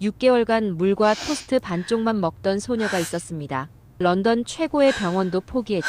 6개월간 물과 토스트 반쪽만 먹던 소녀가 있었습니다. 런던 최고의 병원도 포기했죠.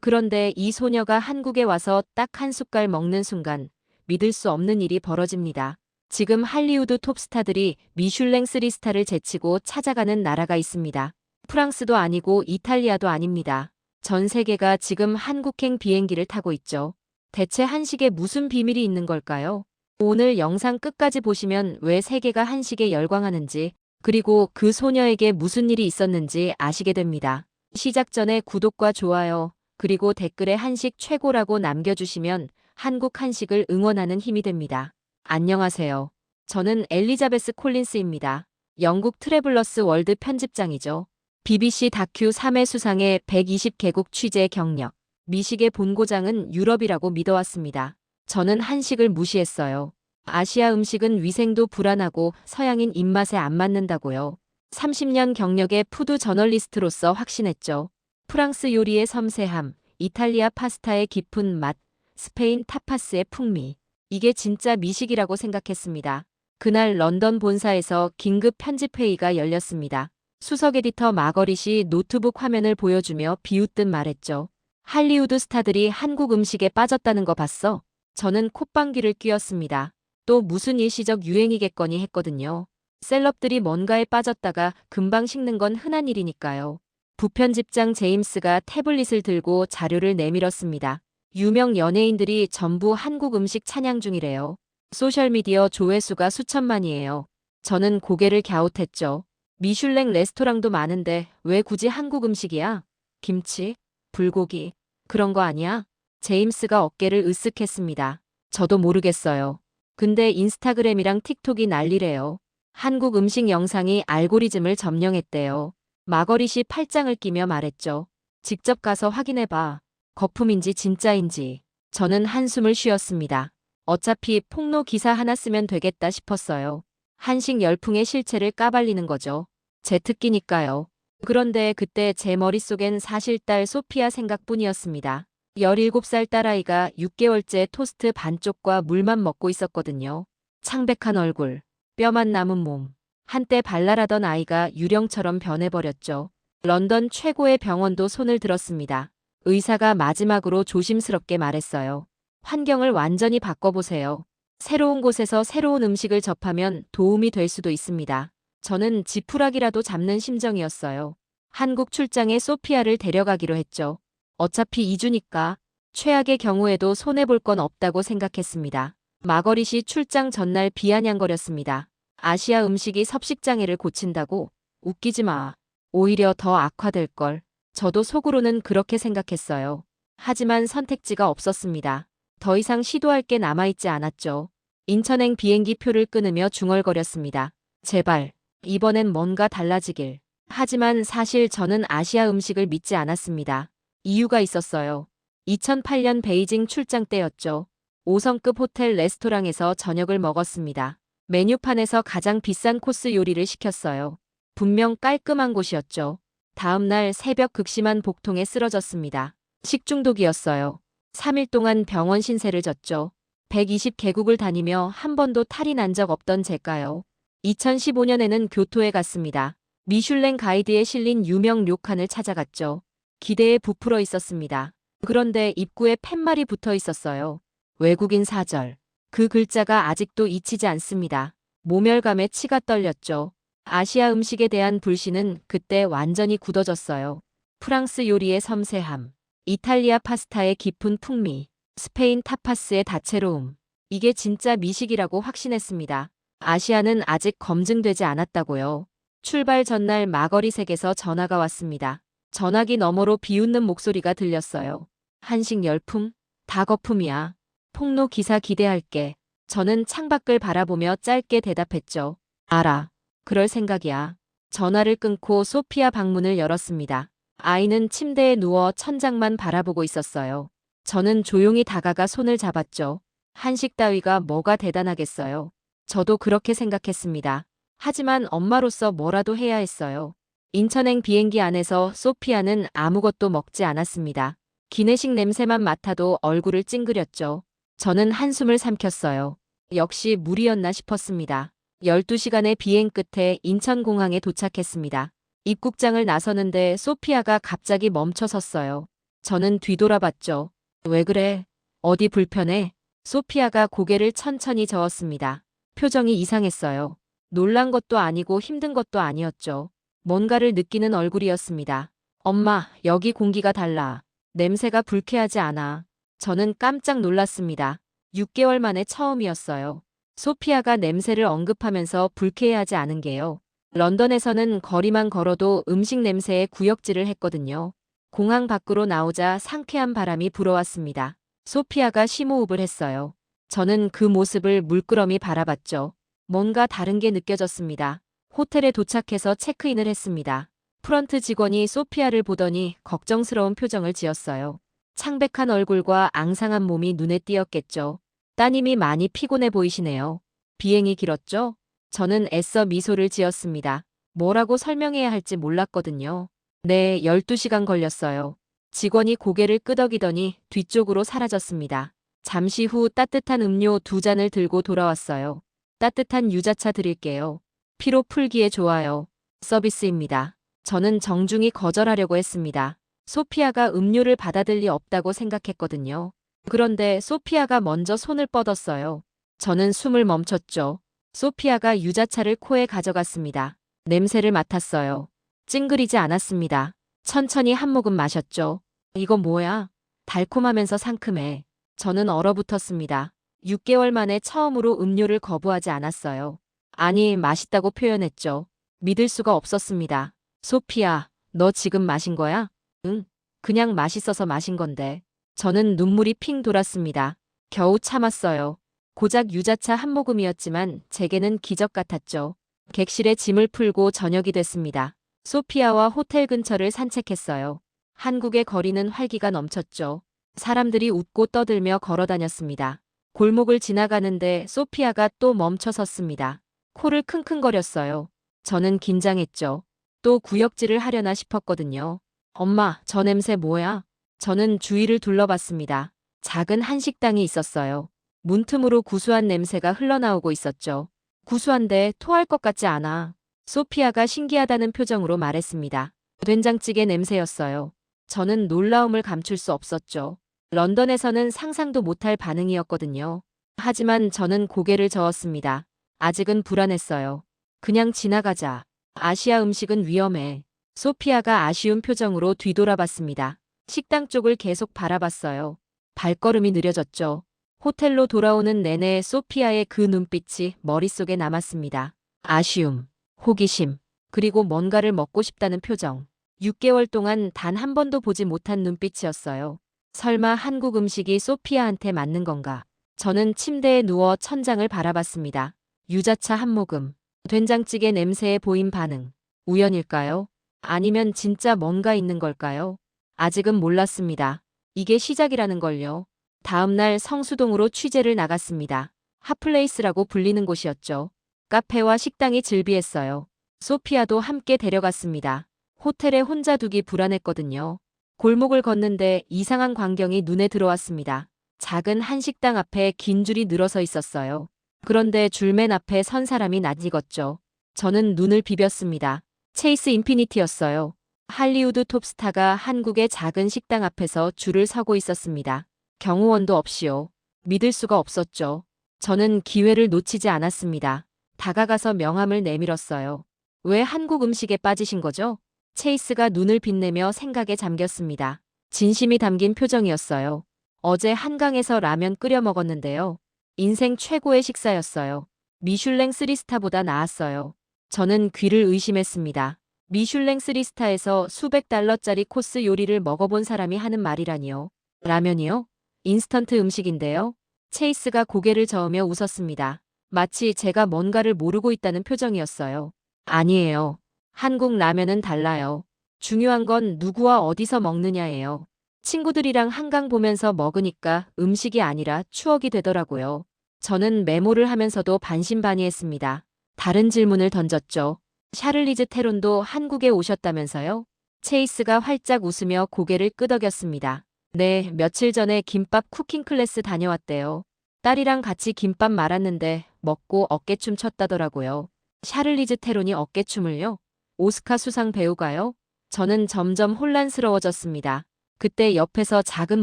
그런데 이 소녀가 한국에 와서 딱 한 숟갈 먹는 순간 믿을 수 없는 일이 벌어집니다. 지금 할리우드 톱스타들이 미슐랭 3스타를 제치고 찾아가는 나라가 있습니다. 프랑스도 아니고 이탈리아도 아닙니다. 전 세계가 지금 한국행 비행기를 타고 있죠. 대체 한식에 무슨 비밀이 있는 걸까요? 오늘 영상 끝까지 보시면 왜 세계가 한식에 열광하는지, 그리고 그 소녀에게 무슨 일이 있었는지 아시게 됩니다. 시작 전에 구독과 좋아요, 그리고 댓글에 한식 최고라고 남겨주시면 한국 한식을 응원하는 힘이 됩니다. 안녕하세요. 저는 엘리자베스 콜린스입니다. 영국 트래블러스 월드 편집장이죠. BBC 다큐 3회 수상의 120개국 취재 경력. 미식의 본고장은 유럽이라고 믿어왔습니다. 저는 한식을 무시했어요. 아시아 음식은 위생도 불안하고 서양인 입맛에 안 맞는다고요. 30년 경력의 푸드 저널리스트로서 확신했죠. 프랑스 요리의 섬세함, 이탈리아 파스타의 깊은 맛, 스페인 타파스의 풍미. 이게 진짜 미식이라고 생각했습니다. 그날 런던 본사에서 긴급 편집회의가 열렸습니다. 수석 에디터 마거릿이 노트북 화면을 보여주며 비웃듯 말했죠. 할리우드 스타들이 한국 음식에 빠졌다는 거 봤어? 저는 콧방귀를 뀌었습니다. 또 무슨 일시적 유행이겠거니 했거든요. 셀럽들이 뭔가에 빠졌다가 금방 식는 건 흔한 일이니까요. 부편집장 제임스가 태블릿을 들고 자료를 내밀었습니다. 유명 연예인들이 전부 한국 음식 찬양 중이래요. 소셜미디어 조회수가 수천만이에요. 저는 고개를 갸웃했죠. 미슐랭 레스토랑도 많은데 왜 굳이 한국 음식이야? 김치? 불고기? 그런 거 아니야? 제임스가 어깨를 으쓱했습니다. 저도 모르겠어요. 근데 인스타그램이랑 틱톡이 난리래요. 한국 음식 영상이 알고리즘을 점령했대요. 마거릿이 팔짱을 끼며 말했죠. 직접 가서 확인해봐. 거품인지 진짜인지. 저는 한숨을 쉬었습니다. 어차피 폭로 기사 하나 쓰면 되겠다 싶었어요. 한식 열풍의 실체를 까발리는 거죠. 제 특기니까요. 그런데 그때 제 머릿속엔 사실 딸 소피아 생각뿐이었습니다. 17살 딸아이가 6개월째 토스트 반쪽과 물만 먹고 있었거든요. 창백한 얼굴, 뼈만 남은 몸. 한때 발랄하던 아이가 유령처럼 변해버렸죠. 런던 최고의 병원도 손을 들었습니다. 의사가 마지막으로 조심스럽게 말했어요. 환경을 완전히 바꿔보세요. 새로운 곳에서 새로운 음식을 접하면 도움이 될 수도 있습니다. 저는 지푸라기라도 잡는 심정이었어요. 한국 출장에 소피아를 데려가기로 했죠. 어차피 2주니까 최악의 경우에도 손해볼 건 없다고 생각했습니다. 마거릿이 출장 전날 비아냥거렸습니다. 아시아 음식이 섭식장애를 고친다고? 웃기지 마. 오히려 더 악화될 걸. 저도 속으로는 그렇게 생각했어요. 하지만 선택지가 없었습니다. 더 이상 시도할 게 남아있지 않았죠. 인천행 비행기 표를 끊으며 중얼거렸습니다. 제발, 이번엔 뭔가 달라지길. 하지만 사실 저는 아시아 음식을 믿지 않았습니다. 이유가 있었어요. 2008년 베이징 출장 때였죠. 5성급 호텔 레스토랑에서 저녁을 먹었습니다. 메뉴판에서 가장 비싼 코스 요리를 시켰어요. 분명 깔끔한 곳이었죠. 다음날 새벽 극심한 복통에 쓰러졌습니다. 식중독이었어요. 3일 동안 병원 신세를 졌죠. 120개국을 다니며 한 번도 탈이 난 적 없던 제가요. 2015년에는 교토에 갔습니다. 미슐랭 가이드에 실린 유명 료칸을 찾아갔죠. 기대에 부풀어 있었습니다. 그런데 입구에 팻말이 붙어 있었어요. 외국인 사절. 그 글자가 아직도 잊히지 않습니다. 모멸감에 치가 떨렸죠. 아시아 음식에 대한 불신은 그때 완전히 굳어졌어요. 프랑스 요리의 섬세함, 이탈리아 파스타의 깊은 풍미, 스페인 타파스의 다채로움. 이게 진짜 미식이라고 확신했습니다. 아시아는 아직 검증되지 않았다고요. 출발 전날 마거릿에게서 전화가 왔습니다. 전화기 너머로 비웃는 목소리가 들렸어요. 한식 열풍? 다 거품이야. 폭로 기사 기대할게. 저는 창밖을 바라보며 짧게 대답했죠. 알아. 그럴 생각이야. 전화를 끊고 소피아 방문을 열었습니다. 아이는 침대에 누워 천장만 바라보고 있었어요. 저는 조용히 다가가 손을 잡았죠. 한식 따위가 뭐가 대단하겠어요. 저도 그렇게 생각했습니다. 하지만 엄마로서 뭐라도 해야 했어요. 인천행 비행기 안에서 소피아는 아무것도 먹지 않았습니다. 기내식 냄새만 맡아도 얼굴을 찡그렸죠. 저는 한숨을 삼켰어요. 역시 물이었나 싶었습니다. 12시간의 비행 끝에 인천공항에 도착했습니다. 입국장을 나서는데 소피아가 갑자기 멈춰 섰어요. 저는 뒤돌아봤죠. 왜 그래? 어디 불편해? 소피아가 고개를 천천히 저었습니다. 표정이 이상했어요. 놀란 것도 아니고 힘든 것도 아니었죠. 뭔가를 느끼는 얼굴이었습니다. 엄마, 여기 공기가 달라. 냄새가 불쾌하지 않아. 저는 깜짝 놀랐습니다. 6개월 만에 처음이었어요. 소피아가 냄새를 언급하면서 불쾌해하지 않은 게요. 런던에서는 거리만 걸어도 음식 냄새에 구역질을 했거든요. 공항 밖으로 나오자 상쾌한 바람이 불어왔습니다. 소피아가 심호흡을 했어요. 저는 그 모습을 물끄러미 바라봤죠. 뭔가 다른 게 느껴졌습니다. 호텔에 도착해서 체크인을 했습니다. 프런트 직원이 소피아를 보더니 걱정스러운 표정을 지었어요. 창백한 얼굴과 앙상한 몸이 눈에 띄었겠죠. 따님이 많이 피곤해 보이시네요. 비행이 길었죠? 저는 애써 미소를 지었습니다. 뭐라고 설명해야 할지 몰랐거든요. 네, 12시간 걸렸어요. 직원이 고개를 끄덕이더니 뒤쪽으로 사라졌습니다. 잠시 후 따뜻한 음료 두 잔을 들고 돌아왔어요. 따뜻한 유자차 드릴게요. 피로 풀기에 좋아요. 서비스입니다. 저는 정중히 거절하려고 했습니다. 소피아가 음료를 받아들 리 없다고 생각했거든요. 그런데 소피아가 먼저 손을 뻗었어요. 저는 숨을 멈췄죠. 소피아가 유자차를 코에 가져갔습니다. 냄새를 맡았어요. 찡그리지 않았습니다. 천천히 한 모금 마셨죠. 이거 뭐야? 달콤하면서 상큼해. 저는 얼어붙었습니다. 6개월 만에 처음으로 음료를 거부하지 않았어요. 아니, 맛있다고 표현했죠. 믿을 수가 없었습니다. 소피아, 너 지금 마신 거야? 응, 그냥 맛있어서 마신 건데. 저는 눈물이 핑 돌았습니다. 겨우 참았어요. 고작 유자차 한 모금이었지만 제게는 기적 같았죠. 객실에 짐을 풀고 저녁이 됐습니다. 소피아와 호텔 근처를 산책했어요. 한국의 거리는 활기가 넘쳤죠. 사람들이 웃고 떠들며 걸어 다녔습니다. 골목을 지나가는데 소피아가 또 멈춰 섰습니다. 코를 킁킁거렸어요. 저는 긴장했죠. 또 구역질을 하려나 싶었거든요. 엄마, 저 냄새 뭐야? 저는 주위를 둘러봤습니다. 작은 한식당이 있었어요. 문틈으로 구수한 냄새가 흘러나오고 있었죠. 구수한데 토할 것 같지 않아. 소피아가 신기하다는 표정으로 말했습니다. 된장찌개 냄새였어요. 저는 놀라움을 감출 수 없었죠. 런던에서는 상상도 못할 반응이었거든요. 하지만 저는 고개를 저었습니다. 아직은 불안했어요. 그냥 지나가자. 아시아 음식은 위험해. 소피아가 아쉬운 표정으로 뒤돌아봤습니다. 식당 쪽을 계속 바라봤어요. 발걸음이 느려졌죠. 호텔로 돌아오는 내내 소피아의 그 눈빛이 머릿속에 남았습니다. 아쉬움, 호기심, 그리고 뭔가를 먹고 싶다는 표정. 6개월 동안 단 한 번도 보지 못한 눈빛이었어요. 설마 한국 음식이 소피아한테 맞는 건가? 저는 침대에 누워 천장을 바라봤습니다. 유자차 한 모금, 된장찌개 냄새에 보인 반응. 우연일까요? 아니면 진짜 뭔가 있는 걸까요? 아직은 몰랐습니다. 이게 시작이라는 걸요. 다음날 성수동으로 취재를 나갔습니다. 핫플레이스라고 불리는 곳이었죠. 카페와 식당이 즐비했어요. 소피아도 함께 데려갔습니다. 호텔에 혼자 두기 불안했거든요. 골목을 걷는데 이상한 광경이 눈에 들어왔습니다. 작은 한식당 앞에 긴 줄이 늘어서 있었어요. 그런데 줄맨 앞에 선 사람이 낯익었죠. 저는 눈을 비볐습니다. 체이스 인피니티였어요. 할리우드 톱스타가 한국의 작은 식당 앞에서 줄을 서고 있었습니다. 경호원도 없이요. 믿을 수가 없었죠. 저는 기회를 놓치지 않았습니다. 다가가서 명함을 내밀었어요. 왜 한국 음식에 빠지신 거죠? 체이스가 눈을 빛내며 생각에 잠겼습니다. 진심이 담긴 표정이었어요. 어제 한강에서 라면 끓여 먹었는데요. 인생 최고의 식사였어요. 미슐랭 3스타보다 나았어요. 저는 귀를 의심했습니다. 미슐랭 3스타에서 수백 달러짜리 코스 요리를 먹어본 사람이 하는 말이라니요. 라면이요? 인스턴트 음식인데요. 체이스가 고개를 저으며 웃었습니다. 마치 제가 뭔가를 모르고 있다는 표정이었어요. 아니에요. 한국 라면은 달라요. 중요한 건 누구와 어디서 먹느냐예요. 친구들이랑 한강 보면서 먹으니까 음식이 아니라 추억이 되더라고요. 저는 메모를 하면서도 반신반의했습니다. 다른 질문을 던졌죠. 샤를리즈 테론도 한국에 오셨다면서요? 체이스가 활짝 웃으며 고개를 끄덕였습니다. 네, 며칠 전에 김밥 쿠킹 클래스 다녀왔대요. 딸이랑 같이 김밥 말았는데 먹고 어깨춤 췄다더라고요. 샤를리즈 테론이 어깨춤을요? 오스카 수상 배우가요? 저는 점점 혼란스러워졌습니다. 그때 옆에서 작은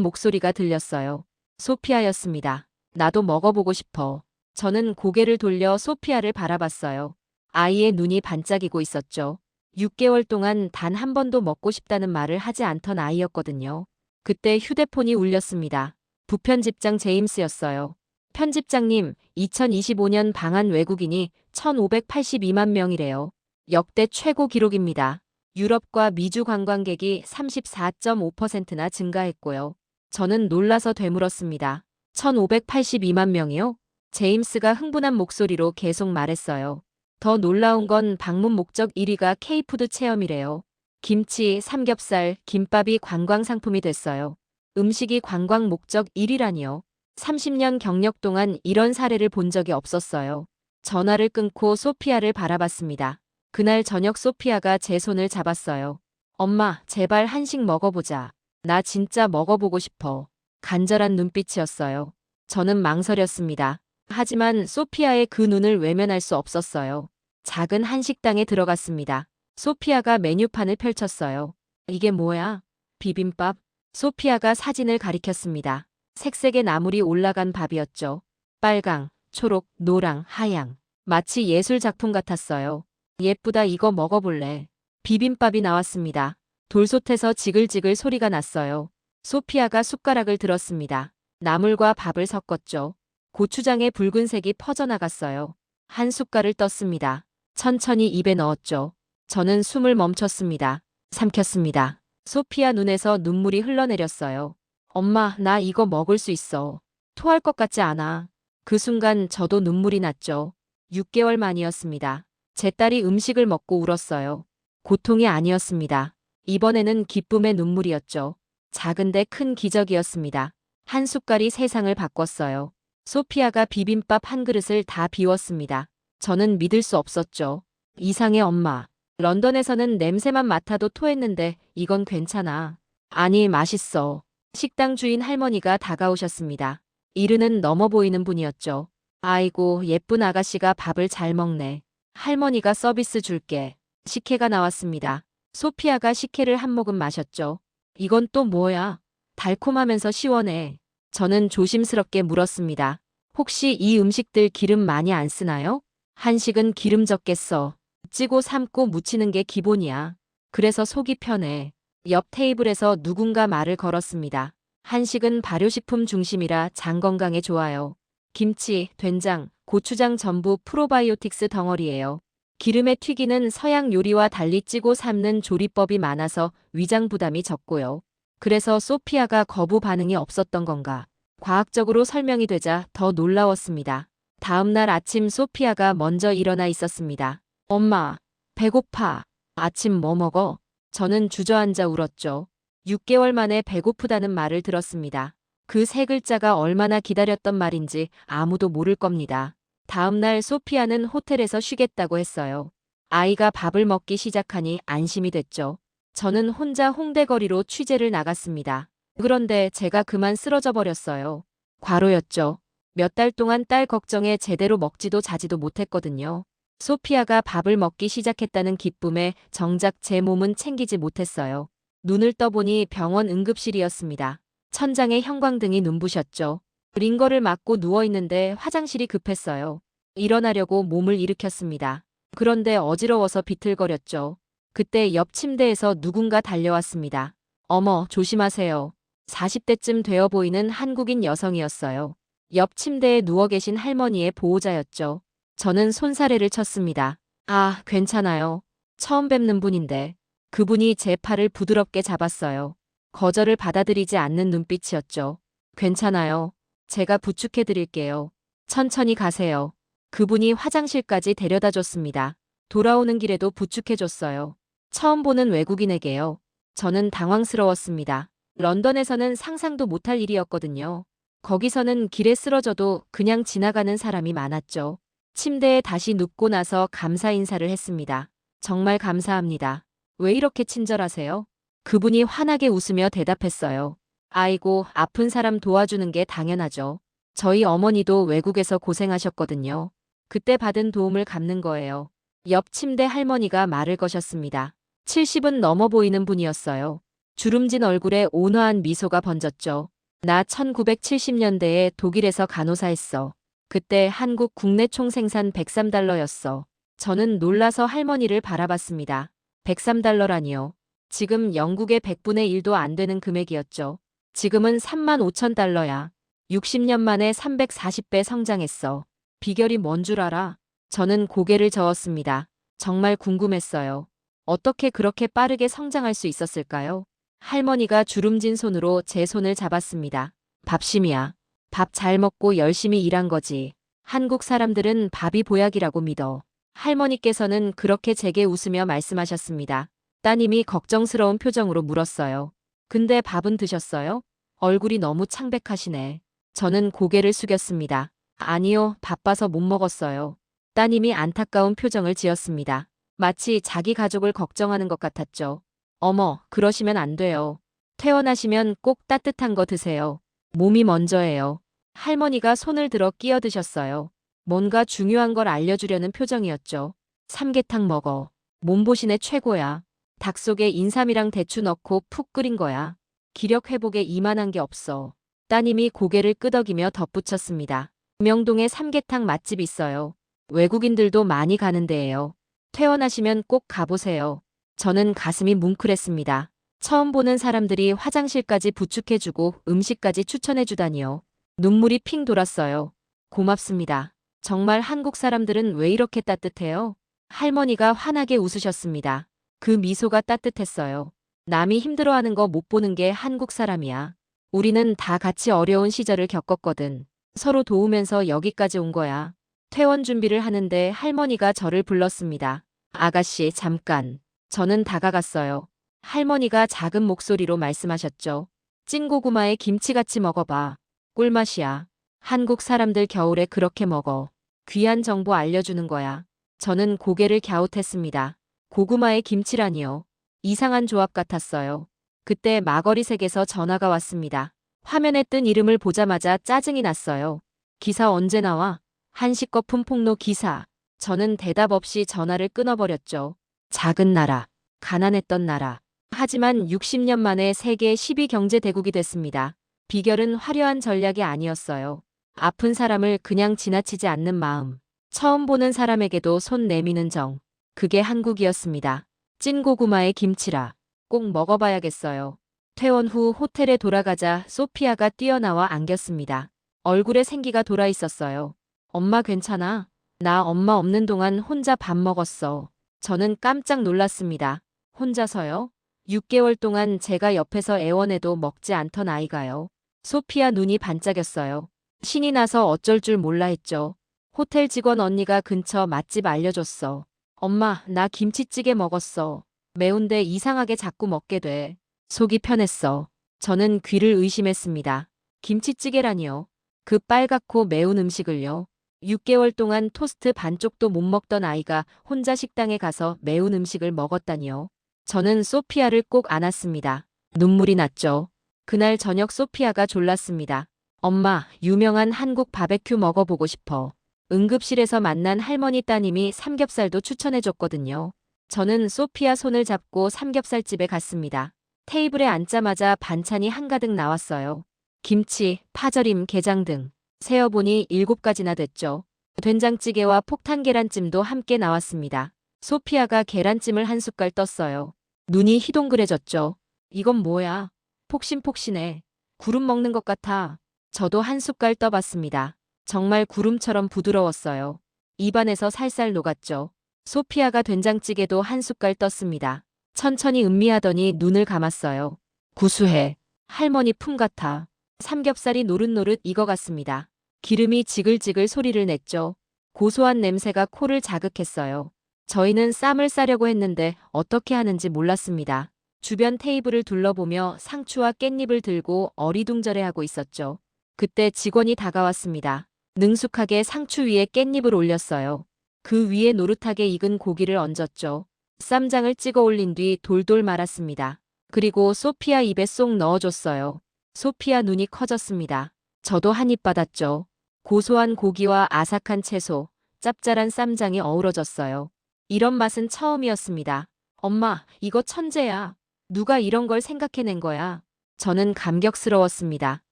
목소리가 들렸어요. 소피아였습니다. 나도 먹어보고 싶어. 저는 고개를 돌려 소피아를 바라봤어요. 아이의 눈이 반짝이고 있었죠. 6개월 동안 단 한 번도 먹고 싶다는 말을 하지 않던 아이였거든요. 그때 휴대폰이 울렸습니다. 부편집장 제임스였어요. 편집장님, 2025년 방한 외국인이 1582만 명이래요. 역대 최고 기록입니다. 유럽과 미주 관광객이 34.5%나 증가했고요. 저는 놀라서 되물었습니다. 1582만 명이요? 제임스가 흥분한 목소리로 계속 말했어요. 더 놀라운 건 방문 목적 1위가 K푸드 체험이래요. 김치, 삼겹살, 김밥이 관광 상품이 됐어요. 음식이 관광 목적 1위라니요. 30년 경력 동안 이런 사례를 본 적이 없었어요. 전화를 끊고 소피아를 바라봤습니다. 그날 저녁 소피아가 제 손을 잡았어요. 엄마, 제발 한식 먹어보자. 나 진짜 먹어보고 싶어. 간절한 눈빛이었어요. 저는 망설였습니다. 하지만 소피아의 그 눈을 외면할 수 없었어요. 작은 한식당에 들어갔습니다. 소피아가 메뉴판을 펼쳤어요. 이게 뭐야? 비빔밥? 소피아가 사진을 가리켰습니다. 색색의 나물이 올라간 밥이었죠. 빨강, 초록, 노랑, 하양. 마치 예술 작품 같았어요. 예쁘다 이거 먹어볼래. 비빔밥이 나왔습니다. 돌솥에서 지글지글 소리가 났어요. 소피아가 숟가락을 들었습니다. 나물과 밥을 섞었죠. 고추장의 붉은색이 퍼져나갔어요. 한 숟갈을 떴습니다. 천천히 입에 넣었죠. 저는 숨을 멈췄습니다. 삼켰습니다. 소피아 눈에서 눈물이 흘러내렸어요. 엄마, 나 이거 먹을 수 있어. 토할 것 같지 않아. 그 순간 저도 눈물이 났죠. 6개월 만이었습니다. 제 딸이 음식을 먹고 울었어요. 고통이 아니었습니다. 이번에는 기쁨의 눈물이었죠. 작은데 큰 기적이었습니다. 한 숟갈이 세상을 바꿨어요. 소피아가 비빔밥 한 그릇을 다 비웠습니다. 저는 믿을 수 없었죠. 이상의 엄마. 런던에서는 냄새만 맡아도 토했는데 이건 괜찮아. 아니, 맛있어. 식당 주인 할머니가 다가오셨습니다. 이르는 넘어 보이는 분이었죠. 아이고, 예쁜 아가씨가 밥을 잘 먹네. 할머니가 서비스 줄게. 식혜가 나왔습니다. 소피아가 식혜를 한 모금 마셨죠. 이건 또 뭐야? 달콤하면서 시원해. 저는 조심스럽게 물었습니다. 혹시 이 음식들 기름 많이 안 쓰나요? 한식은 기름 써. 찌고 삶고 무치는 게 기본이야. 그래서 속이 편해. 옆 테이블에서 누군가 말을 걸었습니다. 한식은 발효식품 중심이라 장 건강에 좋아요. 김치, 된장, 고추장 전부 프로바이오틱스 덩어리예요. 기름에 튀기는 서양 요리와 달리 찌고 삶는 조리법이 많아서 위장 부담이 적고요. 그래서 소피아가 거부 반응이 없었던 건가. 과학적으로 설명이 되자 더 놀라웠습니다. 다음 날 아침 소피아가 먼저 일어나 있었습니다. 엄마, 배고파. 아침 뭐 먹어? 저는 주저앉아 울었죠. 6개월 만에 배고프다는 말을 들었습니다. 그 세 글자가 얼마나 기다렸던 말인지 아무도 모를 겁니다. 다음 날 소피아는 호텔에서 쉬겠다고 했어요. 아이가 밥을 먹기 시작하니 안심이 됐죠. 저는 혼자 홍대거리로 취재를 나갔습니다. 그런데 제가 그만 쓰러져 버렸어요. 과로였죠. 몇 달 동안 딸 걱정에 제대로 먹지도 자지도 못했거든요. 소피아가 밥을 먹기 시작했다는 기쁨에 정작 제 몸은 챙기지 못했어요. 눈을 떠보니 병원 응급실이었습니다. 천장에 형광등이 눈부셨죠. 링거를 맞고 누워있는데 화장실이 급했어요. 일어나려고 몸을 일으켰습니다. 그런데 어지러워서 비틀거렸죠. 그때 옆 침대에서 누군가 달려왔습니다. 어머, 조심하세요. 40대쯤 되어 보이는 한국인 여성이었어요. 옆 침대에 누워 계신 할머니의 보호자였죠. 저는 손사래를 쳤습니다. 아, 괜찮아요. 처음 뵙는 분인데. 그분이 제 팔을 부드럽게 잡았어요. 거절을 받아들이지 않는 눈빛이었죠. 괜찮아요. 제가 부축해 드릴게요. 천천히 가세요. 그분이 화장실까지 데려다 줬습니다. 돌아오는 길에도 부축해 줬어요. 처음 보는 외국인에게요. 저는 당황스러웠습니다. 런던에서는 상상도 못할 일이었거든요. 거기서는 길에 쓰러져도 그냥 지나가는 사람이 많았죠. 침대에 다시 눕고 나서 감사 인사를 했습니다. 정말 감사합니다. 왜 이렇게 친절하세요? 그분이 환하게 웃으며 대답했어요. 아이고, 아픈 사람 도와주는 게 당연하죠. 저희 어머니도 외국에서 고생하셨거든요. 그때 받은 도움을 갚는 거예요. 옆 침대 할머니가 말을 거셨습니다. 70은 넘어 보이는 분이었어요. 주름진 얼굴에 온화한 미소가 번졌죠. 나 1970년대에 독일에서 간호사했어. 그때 한국 국내 총 생산 103달러였어. 저는 놀라서 할머니를 바라봤습니다. 103달러라니요. 지금 영국의 100분의 1도 안 되는 금액이었죠. 지금은 3만 5천 달러야. 60년 만에 340배 성장했어. 비결이 뭔 줄 알아? 저는 고개를 저었습니다. 정말 궁금했어요. 어떻게 그렇게 빠르게 성장할 수 있었을까요? 할머니가 주름진 손으로 제 손을 잡았습니다. 밥심이야. 밥 잘 먹고 열심히 일한 거지. 한국 사람들은 밥이 보약이라고 믿어. 할머니께서는 그렇게 제게 웃으며 말씀하셨습니다. 따님이 걱정스러운 표정으로 물었어요. 근데 밥은 드셨어요? 얼굴이 너무 창백하시네. 저는 고개를 숙였습니다. 아니요, 바빠서 못 먹었어요. 따님이 안타까운 표정을 지었습니다. 마치 자기 가족을 걱정하는 것 같았죠. 어머, 그러시면 안 돼요. 퇴원하시면 꼭 따뜻한 거 드세요. 몸이 먼저예요. 할머니가 손을 들어 끼어 드셨어요. 뭔가 중요한 걸 알려주려는 표정이었죠. 삼계탕 먹어. 몸보신에 최고야. 닭 속에 인삼이랑 대추 넣고 푹 끓인 거야. 기력 회복에 이만한 게 없어. 따님이 고개를 끄덕이며 덧붙였습니다. 명동에 삼계탕 맛집 있어요. 외국인들도 많이 가는 데예요. 퇴원하시면 꼭 가보세요. 저는 가슴이 뭉클했습니다. 처음 보는 사람들이 화장실까지 부축해주고 음식까지 추천해주다니요. 눈물이 핑 돌았어요. 고맙습니다. 정말 한국 사람들은 왜 이렇게 따뜻해요? 할머니가 환하게 웃으셨습니다. 그 미소가 따뜻했어요. 남이 힘들어하는 거 못 보는 게 한국 사람이야. 우리는 다 같이 어려운 시절을 겪었거든. 서로 도우면서 여기까지 온 거야. 퇴원 준비를 하는데 할머니가 저를 불렀습니다. 아가씨, 잠깐. 저는 다가갔어요. 할머니가 작은 목소리로 말씀하셨죠. 찐고구마에 김치같이 먹어봐. 꿀맛이야. 한국 사람들 겨울에 그렇게 먹어. 귀한 정보 알려주는 거야. 저는 고개를 갸웃했습니다. 고구마에 김치라니요. 이상한 조합 같았어요. 그때 마거리색에서 전화가 왔습니다. 화면에 뜬 이름을 보자마자 짜증이 났어요. 기사 언제 나와? 한식 거품 폭로 기사. 저는 대답 없이 전화를 끊어버렸죠. 작은 나라, 가난했던 나라. 하지만 60년 만에 세계 10위 경제 대국이 됐습니다. 비결은 화려한 전략이 아니었어요. 아픈 사람을 그냥 지나치지 않는 마음. 처음 보는 사람에게도 손 내미는 정. 그게 한국이었습니다. 찐고구마에 김치라. 꼭 먹어봐야겠어요. 퇴원 후 호텔에 돌아가자 소피아가 뛰어나와 안겼습니다. 얼굴에 생기가 돌아 있었어요. 엄마 괜찮아? 나 엄마 없는 동안 혼자 밥 먹었어. 저는 깜짝 놀랐습니다. 혼자서요? 6개월 동안 제가 옆에서 애원해도 먹지 않던 아이가요. 소피아 눈이 반짝였어요. 신이 나서 어쩔 줄 몰라 했죠. 호텔 직원 언니가 근처 맛집 알려줬어. 엄마, 나 김치찌개 먹었어. 매운데 이상하게 자꾸 먹게 돼. 속이 편했어. 저는 귀를 의심했습니다. 김치찌개라니요. 그 빨갛고 매운 음식을요. 6개월 동안 토스트 반쪽도 못 먹던 아이가 혼자 식당에 가서 매운 음식을 먹었다니요. 저는 소피아를 꼭 안았습니다. 눈물이 났죠. 그날 저녁 소피아가 졸랐습니다. 엄마, 유명한 한국 바베큐 먹어보고 싶어. 응급실에서 만난 할머니 따님이 삼겹살도 추천해줬거든요. 저는 소피아 손을 잡고 삼겹살집에 갔습니다. 테이블에 앉자마자 반찬이 한가득 나왔어요. 김치, 파절임, 게장 등. 세어보니 일곱 가지나 됐죠. 된장찌개와 폭탄 계란찜도 함께 나왔습니다. 소피아가 계란찜을 한 숟갈 떴어요. 눈이 희동그레졌죠. 이건 뭐야? 폭신폭신해. 구름 먹는 것 같아. 저도 한 숟갈 떠봤습니다. 정말 구름처럼 부드러웠어요. 입안에서 살살 녹았죠. 소피아가 된장찌개도 한 숟갈 떴습니다. 천천히 음미하더니 눈을 감았어요. 구수해. 할머니 품 같아. 삼겹살이 노릇노릇 익어갔습니다. 기름이 지글지글 소리를 냈죠. 고소한 냄새가 코를 자극했어요. 저희는 쌈을 싸려고 했는데 어떻게 하는지 몰랐습니다. 주변 테이블을 둘러보며 상추와 깻잎을 들고 어리둥절해하고 있었죠. 그때 직원이 다가왔습니다. 능숙하게 상추 위에 깻잎을 올렸어요. 그 위에 노릇하게 익은 고기를 얹었죠. 쌈장을 찍어 올린 뒤 돌돌 말았습니다. 그리고 소피아 입에 쏙 넣어줬어요. 소피아 눈이 커졌습니다. 저도 한 입 받았죠. 고소한 고기와 아삭한 채소, 짭짤한 쌈장이 어우러졌어요. 이런 맛은 처음이었습니다. 엄마, 이거 천재야. 누가 이런 걸 생각해낸 거야? 저는 감격스러웠습니다.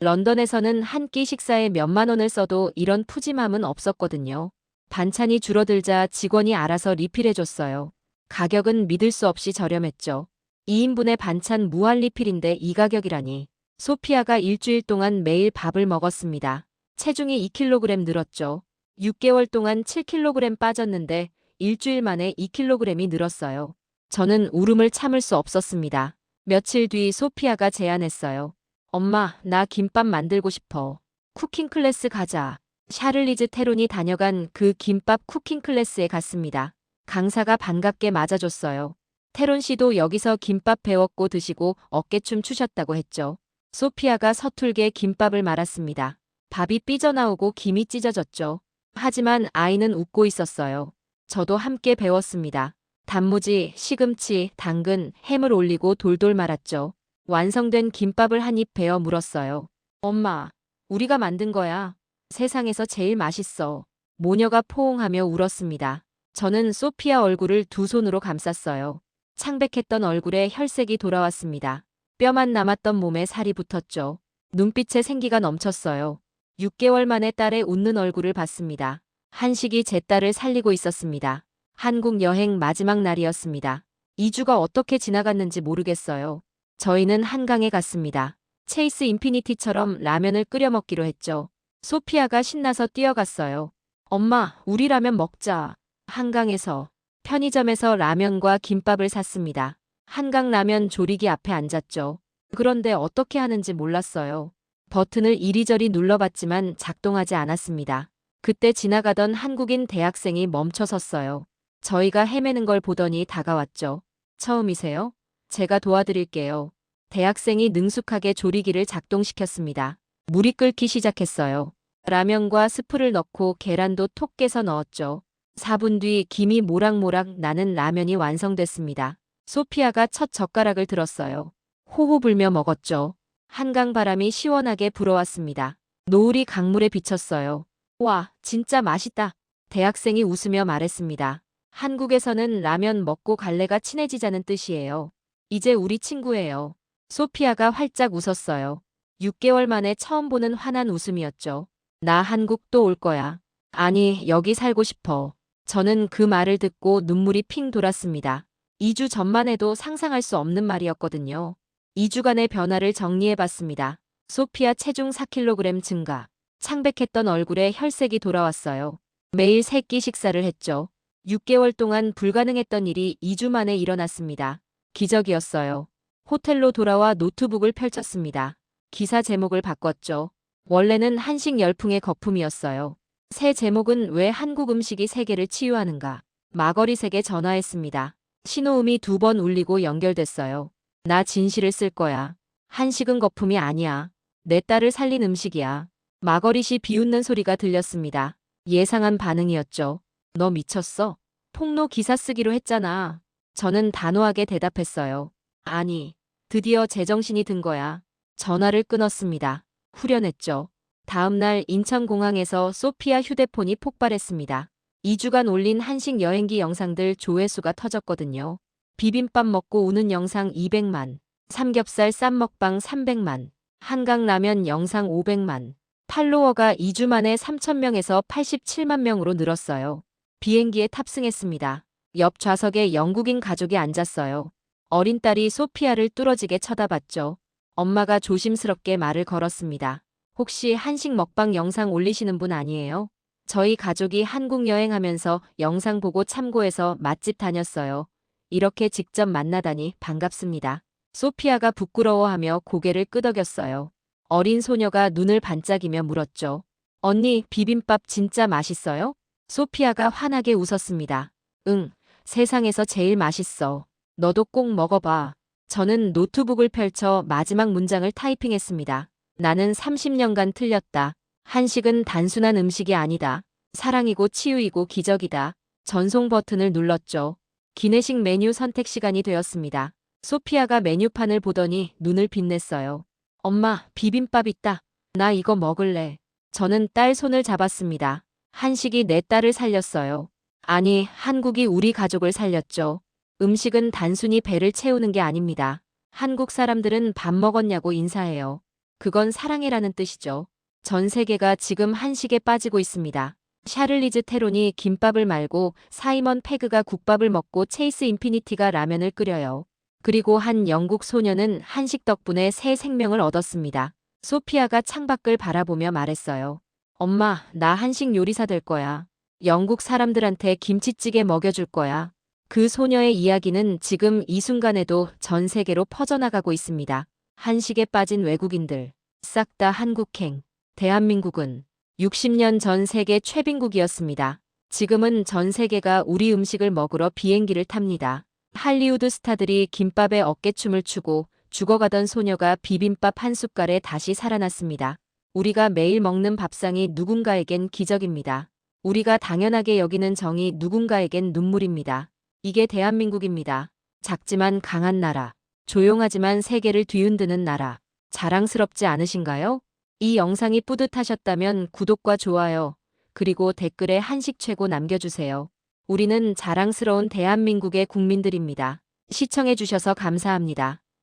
런던에서는 한 끼 식사에 몇만 원을 써도 이런 푸짐함은 없었거든요. 반찬이 줄어들자 직원이 알아서 리필해줬어요. 가격은 믿을 수 없이 저렴했죠. 2인분의 반찬 무한 리필인데 이 가격이라니. 소피아가 일주일 동안 매일 밥을 먹었습니다. 체중이 2kg 늘었죠. 6개월 동안 7kg 빠졌는데 일주일 만에 2kg이 늘었어요. 저는 울음을 참을 수 없었습니다. 며칠 뒤 소피아가 제안했어요. 엄마, 나 김밥 만들고 싶어. 쿠킹 클래스 가자. 샤를리즈 테론이 다녀간 그 김밥 쿠킹 클래스에 갔습니다. 강사가 반갑게 맞아줬어요. 테론 씨도 여기서 김밥 배웠고 드시고 어깨춤 추셨다고 했죠. 소피아가 서툴게 김밥을 말았습니다. 밥이 삐져나오고 김이 찢어졌죠. 하지만 아이는 웃고 있었어요. 저도 함께 배웠습니다. 단무지, 시금치, 당근, 햄을 올리고 돌돌 말았죠. 완성된 김밥을 한 입 베어 물었어요. 엄마, 우리가 만든 거야. 세상에서 제일 맛있어. 모녀가 포옹하며 울었습니다. 저는 소피아 얼굴을 두 손으로 감쌌어요. 창백했던 얼굴에 혈색이 돌아왔습니다. 뼈만 남았던 몸에 살이 붙었죠. 눈빛에 생기가 넘쳤어요. 6개월 만에 딸의 웃는 얼굴을 봤습니다. 한식이 제 딸을 살리고 있었습니다. 한국 여행 마지막 날이었습니다. 2주가 어떻게 지나갔는지 모르겠어요. 저희는 한강에 갔습니다. 체이스 인피니티처럼 라면을 끓여 먹기로 했죠. 소피아가 신나서 뛰어갔어요. 엄마, 우리 라면 먹자. 한강에서 편의점에서 라면과 김밥을 샀습니다. 한강 라면 조리기 앞에 앉았죠. 그런데 어떻게 하는지 몰랐어요. 버튼을 이리저리 눌러봤지만 작동하지 않았습니다. 그때 지나가던 한국인 대학생이 멈춰 섰어요. 저희가 헤매는 걸 보더니 다가왔죠. 처음이세요? 제가 도와드릴게요. 대학생이 능숙하게 조리기를 작동시켰습니다. 물이 끓기 시작했어요. 라면과 스프를 넣고 계란도 톡 깨서 넣었죠. 4분 뒤 김이 모락모락 나는 라면이 완성됐습니다. 소피아가 첫 젓가락을 들었어요. 호호 불며 먹었죠. 한강 바람이 시원하게 불어왔습니다. 노을이 강물에 비쳤어요. 와, 진짜 맛있다. 대학생이 웃으며 말했습니다. 한국에서는 라면 먹고 갈래가 친해지자는 뜻이에요. 이제 우리 친구예요. 소피아가 활짝 웃었어요. 6개월 만에 처음 보는 환한 웃음이었죠. 나 한국 또 올 거야. 아니, 여기 살고 싶어. 저는 그 말을 듣고 눈물이 핑 돌았습니다. 2주 전만 해도 상상할 수 없는 말이었거든요. 2주간의 변화를 정리해 봤습니다. 소피아 체중 4kg 증가. 창백했던 얼굴에 혈색이 돌아왔어요. 매일 세끼 식사를 했죠. 6개월 동안 불가능했던 일이 2주 만에 일어났습니다. 기적이었어요. 호텔로 돌아와 노트북을 펼쳤습니다. 기사 제목을 바꿨죠. 원래는 한식 열풍의 거품이었어요. 새 제목은 왜 한국 음식이 세계를 치유하는가. 마거릿에게 전화했습니다. 신호음이 두 번 울리고 연결됐어요. 나 진실을 쓸 거야. 한식은 거품이 아니야. 내 딸을 살린 음식이야. 마거릿이 비웃는 소리가 들렸습니다. 예상한 반응이었죠. 너 미쳤어? 폭로 기사 쓰기로 했잖아. 저는 단호하게 대답했어요. 아니, 드디어 제정신이 든 거야. 전화를 끊었습니다. 후련했죠. 다음 날 인천공항에서 소피아 휴대폰이 폭발했습니다. 2주간 올린 한식 여행기 영상들 조회수가 터졌거든요. 비빔밥 먹고 우는 영상 200만, 삼겹살 쌈 먹방 300만, 한강 라면 영상 500만, 팔로워가 2주 만에 3,000명에서 87만 명으로 늘었어요. 비행기에 탑승했습니다. 옆 좌석에 영국인 가족이 앉았어요. 어린 딸이 소피아를 뚫어지게 쳐다봤죠. 엄마가 조심스럽게 말을 걸었습니다. 혹시 한식 먹방 영상 올리시는 분 아니에요? 저희 가족이 한국 여행하면서 영상 보고 참고해서 맛집 다녔어요. 이렇게 직접 만나다니 반갑습니다. 소피아가 부끄러워하며 고개를 끄덕였어요. 어린 소녀가 눈을 반짝이며 물었죠. 언니, 비빔밥 진짜 맛있어요? 소피아가 환하게 웃었습니다. 응, 세상에서 제일 맛있어. 너도 꼭 먹어봐. 저는 노트북을 펼쳐 마지막 문장을 타이핑했습니다. 나는 30년간 틀렸다. 한식은 단순한 음식이 아니다. 사랑이고 치유이고 기적이다. 전송 버튼을 눌렀죠. 기내식 메뉴 선택 시간이 되었습니다. 소피아가 메뉴판을 보더니 눈을 빛냈어요. 엄마, 비빔밥 있다. 나 이거 먹을래. 저는 딸 손을 잡았습니다. 한식이 내 딸을 살렸어요. 아니, 한국이 우리 가족을 살렸죠. 음식은 단순히 배를 채우는 게 아닙니다. 한국 사람들은 밥 먹었냐고 인사해요. 그건 사랑이라는 뜻이죠. 전 세계가 지금 한식에 빠지고 있습니다. 샤를리즈 테론이 김밥을 말고 사이먼 페그가 국밥을 먹고 체이스 인피니티가 라면을 끓여요. 그리고 한 영국 소녀는 한식 덕분에 새 생명을 얻었습니다. 소피아가 창밖을 바라보며 말했어요. 엄마, 나 한식 요리사 될 거야. 영국 사람들한테 김치찌개 먹여줄 거야. 그 소녀의 이야기는 지금 이 순간에도 전 세계로 퍼져나가고 있습니다. 한식에 빠진 외국인들. 싹 다 한국행. 대한민국은 60년 전 세계 최빈국이었습니다. 지금은 전 세계가 우리 음식을 먹으러 비행기를 탑니다. 할리우드 스타들이 김밥에 어깨춤을 추고 죽어가던 소녀가 비빔밥 한 숟갈에 다시 살아났습니다. 우리가 매일 먹는 밥상이 누군가에겐 기적입니다. 우리가 당연하게 여기는 정이 누군가에겐 눈물입니다. 이게 대한민국입니다. 작지만 강한 나라. 조용하지만 세계를 뒤흔드는 나라. 자랑스럽지 않으신가요? 이 영상이 뿌듯하셨다면 구독과 좋아요, 그리고 댓글에 한식 최고 남겨주세요. 우리는 자랑스러운 대한민국의 국민들입니다. 시청해주셔서 감사합니다.